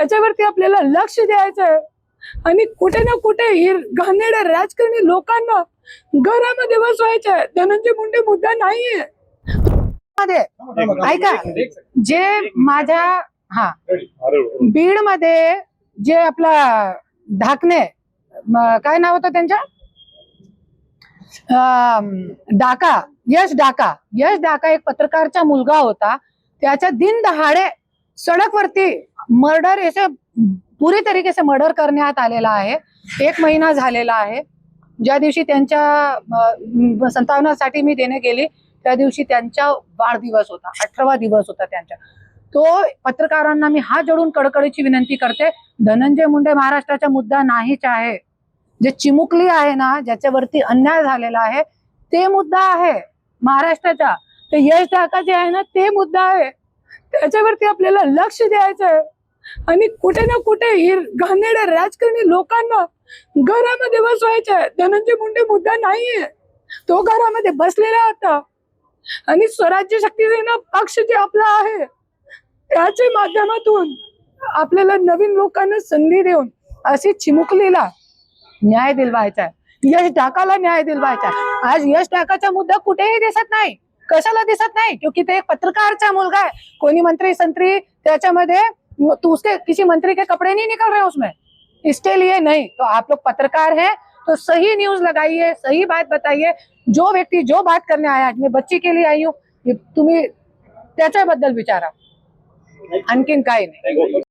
त्याच्यावरती आपल्याला लक्ष द्यायचं आहे आणि कुठे ना कुठे ही घाणेरड्या राजकारणी लोकांना घरामध्ये बसवायचं आहे धनंजय मुंडे मुद्दा नाहीये. ऐका जे माझ्या हा बीडमध्ये जे आपला ढाकणे काय नाव होतं त्यांच्या? डाका यश डाका. यश डाका एक पत्रकारचा मुलगा होता. त्याच्या दिन दहाडे सडकवरती मर्डर ऐसे पुरी तरीके से मर्डर करण्यात आलेला आहे. एक महिना झालेला आहे. ज्या दिवशी त्यांच्या संतावनासाठी मी देणे गेली त्या दिवशी त्यांचा वाढदिवस होता. अठरावा दिवस होता त्यांचा. तो पत्रकारांना मी हात जोडून कडकडीची विनंती करते. धनंजय मुंडे महाराष्ट्राचा मुद्दा नाहीच आहे. जे चिमुकली आहे ना ज्याच्यावरती अन्याय झालेला आहे ते मुद्दा आहे. महाराष्ट्राचा. ते यश ढाका जे आहे ना ते मुद्दा आहे. त्याच्यावरती आपल्याला लक्ष द्यायचं आहे आणि कुठे ना कुठे ही घाणेरड्या राजकारणी लोकांना घरामध्ये बसवायचं आहे धनंजय मुंडे मुद्दा नाहीये. तो घरामध्ये बसलेला होता. आणि स्वराज्य शक्ती सेना पक्ष जे आपला आहे त्याच्या माध्यमातून आपल्याला नवीन लोकांना संधी देऊन अशी चिमुकलेला न्याय दिलवायचा आहे यश ढाकाला न्याय दिलवायचा आज यश ढाकाचा मुद्दा कुठेही दिसत नाही. कशाला दिसत नाही? क्योंकि ते एक पत्रकारचा मुलगा आहे. कोणी मंत्री संत्री त्याच्यामध्ये तो उसके किसी मंत्री के कपड़े नहीं निकल रहे उसमें. इसके लिए नहीं. तो आप लोग पत्रकार हैं तो सही न्यूज लगाइए सही बात बताइए. जो व्यक्ति जो बात करने आया आज मैं बच्ची के लिए आई हूँ हे तुम्ही त्याच्याबद्दल विचारा. आणखीन काही नाही.